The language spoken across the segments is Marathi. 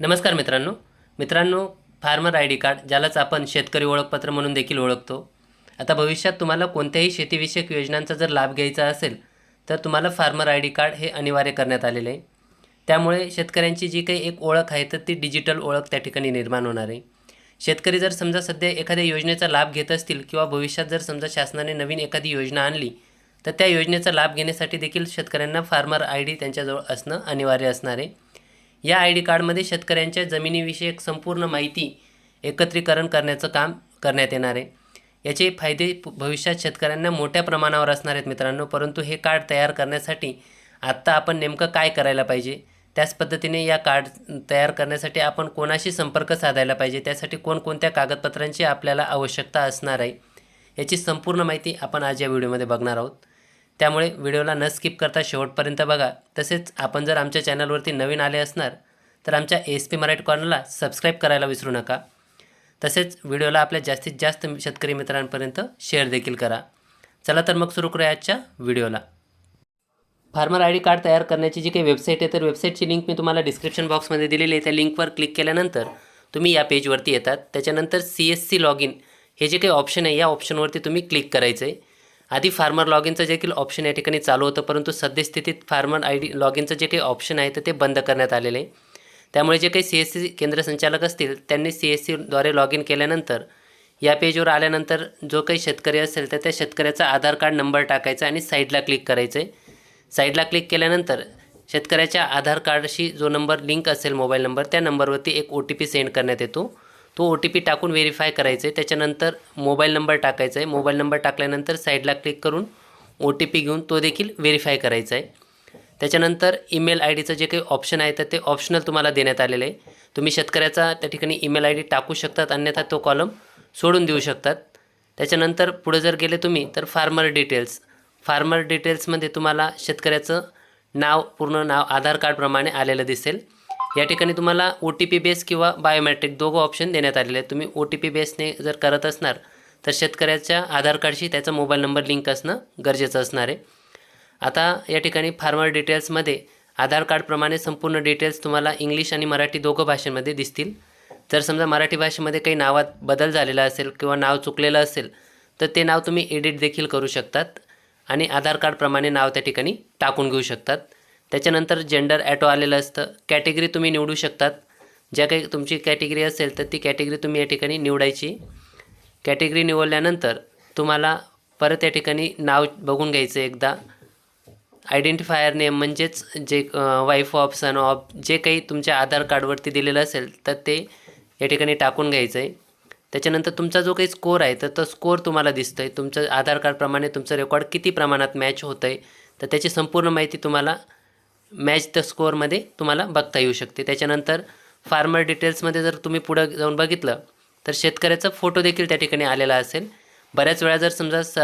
नमस्कार मित्रांनो. मित्रांनो फार्मर आय डी कार्ड ज्यालाच आपण शेतकरी ओळखपत्र म्हणून देखील ओळखतो. आता भविष्यात तुम्हाला कोणत्याही शेतीविषयक योजनांचा जर लाभ घ्यायचा असेल तर तुम्हाला फार्मर आय डी कार्ड हे अनिवार्य करण्यात आलेलं आहे. त्यामुळे शेतकऱ्यांची जी काही एक ओळख आहे तर ती डिजिटल ओळख त्या ठिकाणी निर्माण होणार आहे. शेतकरी जर समजा सध्या एखाद्या योजनेचा लाभ घेत असतील किंवा भविष्यात जर समजा शासनाने नवीन एखादी योजना आणली तर त्या योजनेचा लाभ घेण्यासाठी देखील शेतकऱ्यांना फार्मर आय डी त्यांच्याजवळ असणं अनिवार्य असणार आहे. या आय डी कार्डमध्ये शेतकऱ्यांच्या जमिनीविषयक संपूर्ण माहिती एकत्रीकरण करण्याचं काम करण्यात येणार आहे. याचे फायदे भविष्यात शेतकऱ्यांना मोठ्या प्रमाणावर असणार आहेत मित्रांनो परंतु हे कार्ड तयार करण्यासाठी आत्ता आपण नेमकं काय करायला पाहिजे? त्याच पद्धतीने या कार्ड तयार करण्यासाठी आपण कोणाशी संपर्क साधायला पाहिजे? त्यासाठी कोणकोणत्या कागदपत्रांची आपल्याला आवश्यकता असणार आहे? याची संपूर्ण माहिती आपण आज या व्हिडिओमध्ये बघणार आहोत. त्यामुळे व्हिडिओला न स्किप करता शेवटपर्यंत बघा. तसेच आपण जर आमच्या चॅनलवरती नवीन आले असणार तर आमच्या एस पी मराठी कॉर्नरला सबस्क्राईब करायला विसरू नका. तसेच व्हिडिओला आपल्या जास्तीत जास्त शेतकरी मित्रांपर्यंत शेअर देखील करा. चला तर मग सुरू करूया आजच्या व्हिडिओला. फार्मर आय डी कार्ड तयार करण्याची जी काही वेबसाईट आहे तर वेबसाईटची लिंक मी तुम्हाला डिस्क्रिप्शन बॉक्समध्ये दिलेली आहे. त्या लिंकवर क्लिक केल्यानंतर तुम्ही या पेजवरती येतात. त्याच्यानंतर C S C log in हे जे काही ऑप्शन आहे या ऑप्शनवरती तुम्ही क्लिक करायचं आहे आधी फार्मर लॉग इनचं देखील ऑप्शन या ठिकाणी चालू होतं परंतु सद्यस्थितीत फार्मर आय डी लॉग इनचं जे काही ऑप्शन आहे तर ते बंद करण्यात आलेलं. आहे त्यामुळे जे काही सी एस सी केंद्र संचालक असतील त्यांनी सी एस सीद्वारे लॉग इन केल्यानंतर या पेजवर आल्यानंतर जो काही शेतकरी असेल तर त्या शेतकऱ्याचा आधार कार्ड नंबर टाकायचा आणि साईडला क्लिक करायचं. आहे साईडला क्लिक केल्यानंतर शेतकऱ्याच्या आधार कार्डशी जो नंबर लिंक असेल मोबाईल नंबर त्या नंबरवरती एक ओ टी पी सेंड करण्यात येतो. तो ओ टी पी टाकून व्हेरीफाय करायचं आहे त्याच्यानंतर मोबाईल नंबर टाकायचा आहे मोबाईल नंबर टाकल्यानंतर साईडला क्लिक करून ओ टी पी घेऊन तो देखील व्हेरीफाय करायचा आहे त्याच्यानंतर ईमेल आय डीचं जे काही ऑप्शन आहे तर ते ऑप्शनल तुम्हाला देण्यात आलेलं आहे. तुम्ही शेतकऱ्याचा त्या ठिकाणी ईमेल आय डी टाकू शकतात अन्यथा तो कॉलम सोडून देऊ शकतात. त्याच्यानंतर पुढे जर गेले तुम्ही तर फार्मर डिटेल्स फार्मर डिटेल्समध्ये तुम्हाला शेतकऱ्याचं नाव पूर्ण नाव आधार कार्डप्रमाणे आलेलं दिसेल. या ठिकाणी तुम्हाला ओ टी पी बेस किंवा बायोमॅट्रिक दोघं ऑप्शन देण्यात आलेले आहेत. तुम्ही ओ टी पी बेसने जर करत असणार तर शेतकऱ्याच्या आधार कार्डशी त्याचा मोबाईल नंबर लिंक असणं गरजेचं असणार आहे. आता या ठिकाणी फार्मर डिटेल्समध्ये आधार कार्डप्रमाणे संपूर्ण डिटेल्स तुम्हाला इंग्लिश आणि मराठी दोघं भाषेमध्ये दिसतील. जर समजा मराठी भाषेमध्ये काही नावात बदल झालेला असेल किंवा नाव चुकलेलं असेल तर ते नाव तुम्ही एडिट देखील करू शकतात आणि आधार कार्डप्रमाणे नाव त्या ठिकाणी टाकून घेऊ शकतात. त्याच्यानंतर जेंडर ॲटो आलेलं असतं. कॅटेगरी तुम्ही निवडू शकतात. ज्या काही तुमची कॅटेगरी असेल तर ती कॅटेगरी तुम्ही या ठिकाणी निवडायची. कॅटेगरी निवडल्यानंतर तुम्हाला परत या ठिकाणी नाव बघून घ्यायचं एकदा. आयडेंटिफायर नेम म्हणजेच जे वाईफ ऑफ सन ऑफ जे काही तुमच्या आधार कार्डवरती दिलेलं असेल तर ते या ठिकाणी टाकून घ्यायचं आहे त्याच्यानंतर तुमचा जो काही स्कोर आहे तर तो स्कोर तुम्हाला दिसतो आहे तुमचं आधार कार्डप्रमाणे तुमचं रेकॉर्ड किती प्रमाणात मॅच होतं आहे तर त्याची संपूर्ण माहिती तुम्हाला मॅच द स्कोअरमध्ये तुम्हाला बघता येऊ शकते. त्याच्यानंतर फार्मर डिटेल्समध्ये जर तुम्ही पुढं जाऊन बघितलं तर शेतकऱ्याचा फोटो देखील त्या ठिकाणी आलेला असेल. बऱ्याच वेळा जर समजा स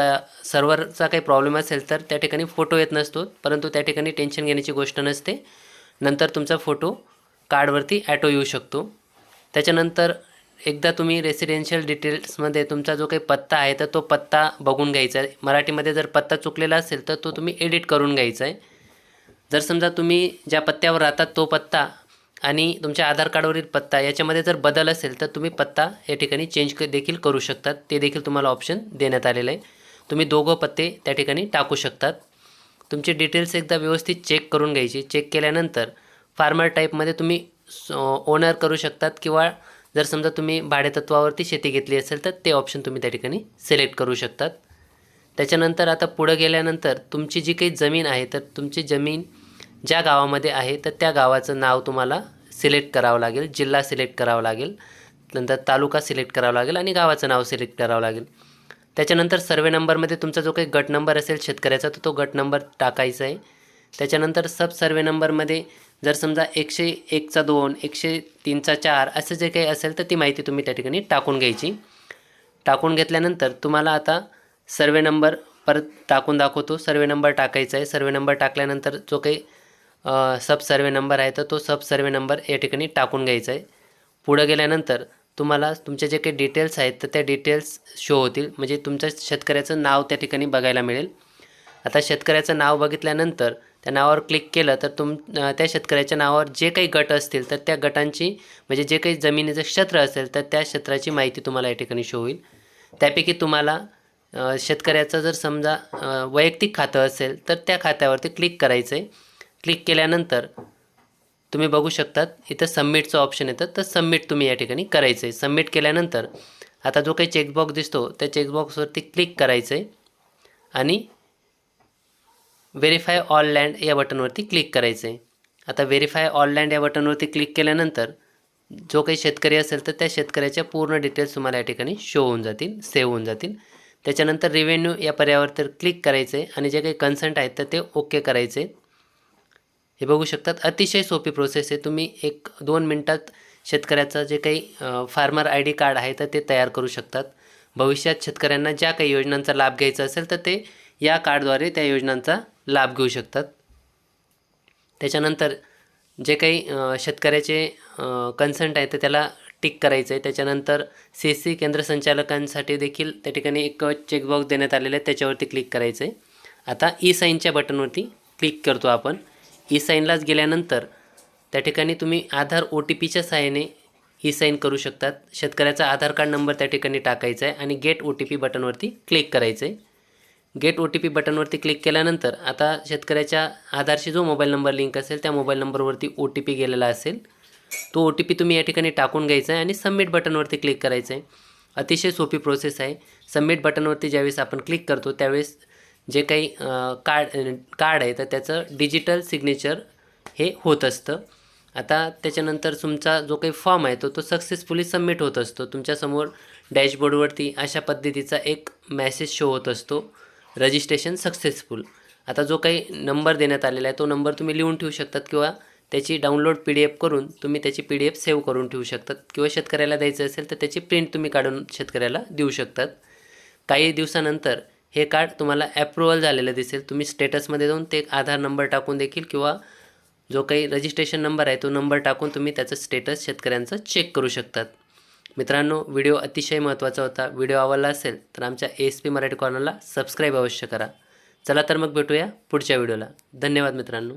सर्व्हरचा काही प्रॉब्लेम असेल तर त्या ठिकाणी फोटो येत नसतो परंतु त्या ठिकाणी टेन्शन घेण्याची गोष्ट नसते. नंतर तुमचा फोटो कार्डवरती ॲटो येऊ शकतो. त्याच्यानंतर एकदा तुम्ही रेसिडेन्शियल डिटेल्समध्ये तुमचा जो काही पत्ता आहे तर तो पत्ता बघून घ्यायचा आहे. मराठीमध्ये जर पत्ता चुकलेला असेल तर तो तुम्ही एडिट करून घ्यायचा आहे. जर समजा तुम्ही ज्या पत्त्यावर राहतात तो पत्ता आणि तुमच्या आधार कार्डवरील पत्ता याच्यामध्ये जर बदल असेल तर तुम्ही पत्ता या ठिकाणी चेंज क देखील करू शकतात. ते देखील तुम्हाला ऑप्शन देण्यात आलेलं आहे. तुम्ही दोघं पत्ते त्या ठिकाणी टाकू शकतात. तुमचे डिटेल्स एकदा व्यवस्थित चेक करून घ्यायची. चेक केल्यानंतर फार्मर टाईपमध्ये तुम्ही ओनर करू शकतात किंवा जर समजा तुम्ही भाडेतत्वावरती शेती घेतली असेल तर ते ऑप्शन तुम्ही त्या ठिकाणी सिलेक्ट करू शकतात. त्याच्यानंतर आता पुढं गेल्यानंतर तुमची जी काही जमीन आहे तर तुमची जमीन ज्या गावामध्ये आहे तर त्या गावाचं नाव तुम्हाला सिलेक्ट करावं लागेल जिल्हा सिलेक्ट करावा लागेल नंतर तालुका सिलेक्ट करावा लागेल आणि गावाचं नाव सिलेक्ट करावं लागेल. त्याच्यानंतर सर्वे नंबरमध्ये तुमचा जो काही गट नंबर असेल शेतकऱ्याचा तर तो गट नंबर टाकायचा आहे. त्याच्यानंतर सब सर्वे नंबरमध्ये जर समजा एकशे एकचा दोन एकशे तीनचा चार असं जे काही असेल तर ती माहिती तुम्ही त्या ठिकाणी टाकून घ्यायची. टाकून घेतल्यानंतर तुम्हाला आता सर्वे नंबर परत टाकून दाखवतो. सर्वे नंबर टाकायचा आहे. सर्वे नंबर टाकल्यानंतर जो काही सब सर्वे नंबर आहे तर तो सब सर्वे नंबर या ठिकाणी टाकून घ्यायचा आहे. पुढं गेल्यानंतर तुम्हाला तुमचे जे काही डिटेल्स आहेत तर त्या डिटेल्स शो होतील. म्हणजे तुमच्या शेतकऱ्याचं नाव त्या ठिकाणी बघायला मिळेल. आता शेतकऱ्याचं नाव बघितल्यानंतर त्या नावावर क्लिक केलं तर तुम त्या शेतकऱ्याच्या नावावर जे काही गट असतील तर त्या गटांची म्हणजे जे काही जमिनीचं क्षेत्र असेल तर त्या क्षेत्राची माहिती तुम्हाला या ठिकाणी शो होईल. त्यापैकी तुम्हाला शेतकऱ्याचं जर समजा वैयक्तिक खातं असेल तर त्या खात्यावरती क्लिक करायचं आहे क्लिक केल्यानंतर तुम्ही बघू शकतात इथं सबमिटचं ऑप्शन येतं. तर सबमिट तुम्ही या ठिकाणी करायचं आहे सबमिट केल्यानंतर आता जो काही चेकबॉक्स दिसतो त्या चेकबॉक्सवरती क्लिक करायचं आहे आणि व्हेरीफाय ऑल लँड या बटनवरती क्लिक करायचं आहे आता व्हेरीफाय ऑल लँड या बटनवरती क्लिक केल्यानंतर जो काही शेतकरी असेल तर त्या शेतकऱ्याच्या पूर्ण डिटेल्स तुम्हाला या ठिकाणी शो होऊन जातील सेव्ह होऊन जातील. त्याच्यानंतर रिव्हेन्यू या पर्यायावर तर क्लिक करायचं आहे आणि जे काही कन्संट आहेत तर ते ओके करायचे हे बघू शकतात. अतिशय सोपी प्रोसेस आहे. तुम्ही एक दोन मिनटात शेतकऱ्याचं जे काही फार्मर आय डी कार्ड आहे तर ते तयार करू शकतात. भविष्यात शेतकऱ्यांना ज्या काही योजनांचा लाभ घ्यायचा असेल तर ते या कार्डद्वारे त्या योजनांचा लाभ घेऊ शकतात. त्याच्यानंतर जे काही शेतकऱ्याचे कन्संट आहे तर त्याला टिक करायचं आहे. त्याच्यानंतर सी सी केंद्र संचालकांसाठी देखील त्या ठिकाणी एक चेकबॉक्स देण्यात आलेलं आहे. त्याच्यावरती क्लिक करायचं आहे. आता ई साईनच्या बटनवरती क्लिक करतो आपण. ई साईनलाच गेल्यानंतर त्या ठिकाणी तुम्ही आधार ओ टी पीच्या सहाय्याने ई साईन करू शकतात. शेतकऱ्याचा आधार कार्ड नंबर त्या ठिकाणी टाकायचा आहे आणि गेट ओ टी पी बटनवरती क्लिक करायचं आहे. गेट ओ टी पी बटनवरती क्लिक केल्यानंतर आता शेतकऱ्याच्या आधारशी जो मोबाईल नंबर लिंक असेल त्या मोबाईल नंबरवरती ओ टी पी गेलेला असेल तो ओ टी पी तुम्ही या ठिकाणी टाकून घ्यायचा आहे आणि सबमिट बटनवरती क्लिक करायचं आहे. अतिशय सोपी प्रोसेस आहे. सबमिट बटनवरती ज्यावेळेस आपण क्लिक करतो त्यावेळेस जे काही कार्ड कार्ड आहे तर त्याचं डिजिटल सिग्नेचर हे होत असतं. आता त्याच्यानंतर तुमचा जो काही फॉर्म आहे तो तो सक्सेसफुली सबमिट होत असतो. तुमच्यासमोर डॅशबोर्डवरती अशा पद्धतीचा एक मॅसेज शो होत असतो. Registration successful. आता जो काही नंबर देण्यात आलेला आहे तो नंबर तुम्ही लिहून ठेवू शकतात किंवा त्याची डाउनलोड पी डी एफ करून तुम्ही त्याची पी डी एफ सेव्ह करून ठेवू शकतात. किंवा शेतकऱ्याला द्यायचं असेल तर त्याची प्रिंट तुम्ही काढून शेतकऱ्याला देऊ शकतात. काही दिवसानंतर हे कार्ड तुम्हाला ॲप्रुव्हल झालेलं दिसेल. तुम्ही स्टेटसमध्ये जाऊन ते आधार नंबर टाकून देखील किंवा जो काही रजिस्ट्रेशन नंबर आहे तो नंबर टाकून तुम्ही त्याचं स्टेटस शेतकऱ्यांचं चेक करू शकतात. मित्रांनो व्हिडिओ अतिशय महत्त्वाचा होता. व्हिडिओ आवडला असेल तर आमच्या एस पी मराठी कॉर्नरला सबस्क्राईब अवश्य करा. चला तर मग भेटूया पुढच्या व्हिडिओला धन्यवाद मित्रांनो.